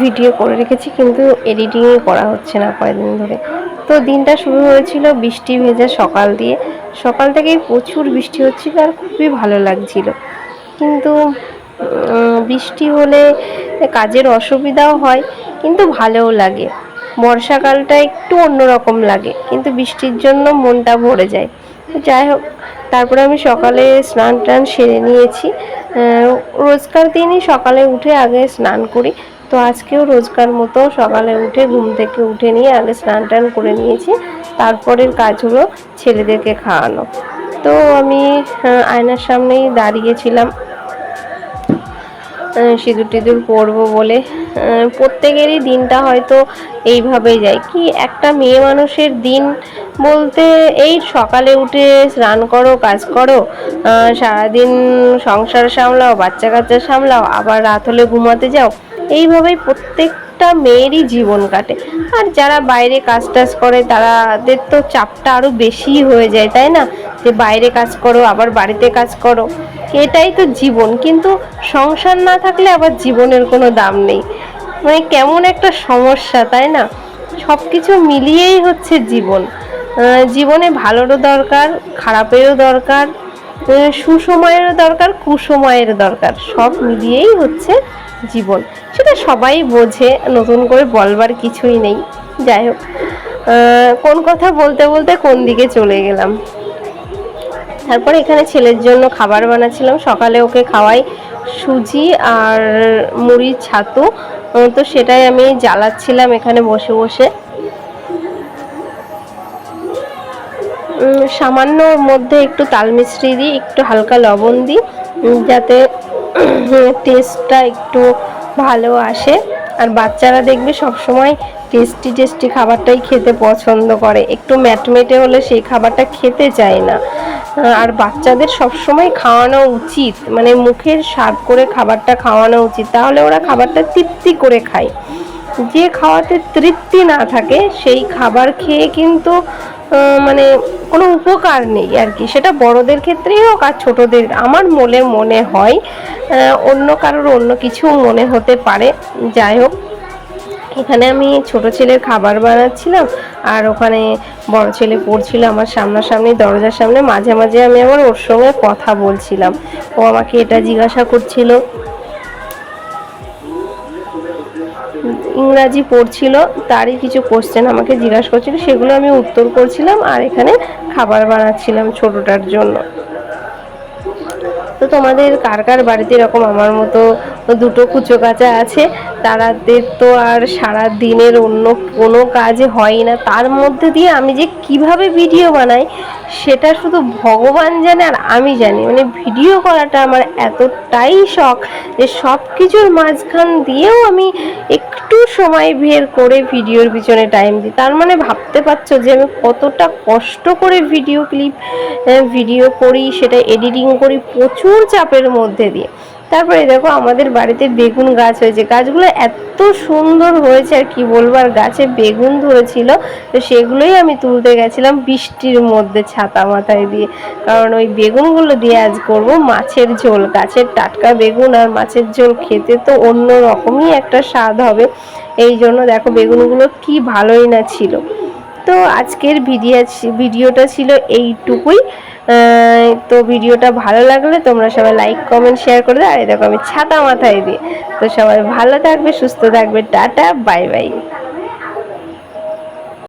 Video করে রেখেছি, কিন্তু এডিটিংই করা হচ্ছে না কয়েকদিন ধরে। তো দিনটা শুরু হয়েছিল বৃষ্টি ভেজা সকাল দিয়ে। সকাল থেকেই প্রচুর বৃষ্টি হচ্ছিল আর খুবই ভালো লাগছিল। কিন্তু বৃষ্টি হলে কাজের অসুবিধাও হয়, কিন্তু ভালোও লাগে। বর্ষাকালটা একটু অন্যরকম লাগে, কিন্তু বৃষ্টির জন্য মনটা ভরে যায়। যাই হোক, তারপরে আমি সকালে স্নান টান সেরে নিয়েছি। রোজকার দিনই সকালে উঠে আগে স্নান করি তো আজকেও রোজকার মতো সকালে উঠে ঘুম থেকে উঠে নিয়ে আগে স্নান টান করে নিয়েছি, তারপরের কাজ হলো ছেলেদেরকে খাওয়ানো। তো আমি আয়নার সামনেই দাঁড়িয়েছিলাম সিঁদুর টিঁদুর পরবো বলে। প্রত্যেকেরই দিনটা হয়তো এইভাবেই যায়। কি একটা মেয়ে মানুষের দিন বলতে, এই সকালে উঠে স্নান করো, কাজ করো সারাদিন সংসার সামলাও বাচ্চা কাচ্চা সামলাও, আবার রাত হলে ঘুমাতে যাও এইভাবেই প্রত্যেকটা মেয়েরই জীবন কাটে। আর যারা বাইরে কাজ টাজ করে, তারাদের তো চাপটা আরও বেশি হয়ে যায়, তাই না? যে বাইরে কাজ করো, আবার বাড়িতে কাজ করো। এটাই তো জীবন। কিন্তু সংসার না থাকলে আবার জীবনের কোনো দাম নেই। মানে কেমন একটা সমস্যা, তাই না? সব কিছু মিলিয়েই হচ্ছে জীবন। জীবনে ভালোরও দরকার, খারাপেরও দরকার সুসময়েরও দরকার, কুসময়ের দরকার। সব মিলিয়েই হচ্ছে জীবন। সেটা সবাই বোঝে, নতুন করে বলবার কিছুই নেই। যাই হোক কোন কথা বলতে বলতে কোন দিকে চলে গেলাম? তারপরে এখানে ছেলের জন্য খাবার বানাচ্ছিলাম। সকালে ওকে খাওয়াই সুজি আর মুড়ির ছাতু। তো সেটাই আমি জ্বালাচ্ছিলাম এখানে বসে বসে। সামান্য মধ্যে একটু তাল মিশ্রি দিই, একটু হালকা লবণ দিই যাতে টেস্টটা একটু ভালো আসে। আর বাচ্চারা দেখবে সবসময় টেস্টি টেস্টি খাবারটাই খেতে পছন্দ করে। একটু ম্যাটমেটে হলে সেই খাবারটা খেতে চায় না। আর বাচ্চাদের সবসময় খাওয়ানো উচিত। মানে মুখের স্বাদ করে খাবারটা খাওয়ানো উচিত। তাহলে ওরা খাবারটা তৃপ্তি করে খায়। যে খাওয়াতে তৃপ্তি না থাকে, সেই খাবার খেয়ে কিন্তু মানে কোনো উপকার নেই আর কি। সেটা বড়দের ক্ষেত্রেই হোক আর ছোটদের। আমার মনে মনে হয় অন্য কারোর অন্য কিছু মনে হতে পারে। যাই হোক, এখানে আমি ছোট ছেলের খাবার বানাচ্ছিলাম আর ওখানে বড় ছেলে পড়ছিল আমার সামনাসামনি দরজার সামনে। মাঝে মাঝে আমি আবার ওর সঙ্গে কথা বলছিলাম। ও আমাকে এটা জিজ্ঞাসা করছিল ইংরাজি পড়ছিল, তারই কিছু কোশ্চেন আমাকে জিজ্ঞাসা করছিল, সেগুলো আমি উত্তর করছিলাম আর এখানে খাবার বানাচ্ছিলাম ছোটটার জন্য। তো তোমাদের কার কার বাড়িতে এরকম আমার মতো দুটো কুচো কাচা আছে, তারাদের তো আর সারা দিনের অন্য কোনো কাজে হয় না। তার মধ্যে দিয়ে আমি যে কীভাবে ভিডিও বানাই, সেটা শুধু ভগবান জানে আর আমি জানি। মানে ভিডিও করাটা আমার এতটাই শখ যে সব কিছুর মাঝখান দিয়েও আমি একটু সময় বের করে ভিডিওর পিছনে টাইম দিই। তার মানে ভাবতে পারছ যে আমি কতটা কষ্ট করে ভিডিও ক্লিপ ভিডিও করি, সেটা এডিটিং করি প্রচুর চাপের মধ্যে দিয়ে। তারপরে দেখো আমাদের বাড়িতে বেগুন গাছ হয়েছে। গাছগুলো এত সুন্দর হয়েছে, আর কি বলব, আর গাছে বেগুন ধরেছিল, তো সেগুলোই আমি তুলতে গেছিলাম বৃষ্টির মধ্যে ছাতা মাথায় দিয়ে। কারণ ওই বেগুনগুলো দিয়ে আজ করব মাছের ঝোল। গাছের টাটকা বেগুন আর মাছের ঝোল খেতে তো অন্য রকমই একটা স্বাদ হবে। এই জন্য দেখো বেগুনগুলো কি ভালোই না ছিল। তো আজকের ভিডিও ভিডিওটা ছিল এইটুকুই। তো ভিডিওটা ভালো লাগলে তোমরা সবাই লাইক কমেন্ট শেয়ার করে দাও। আর দেখো আমি ছাতা মাথায় দিই তো সবাই ভালো থাকবে, সুস্থ থাকবে। Tata bye bye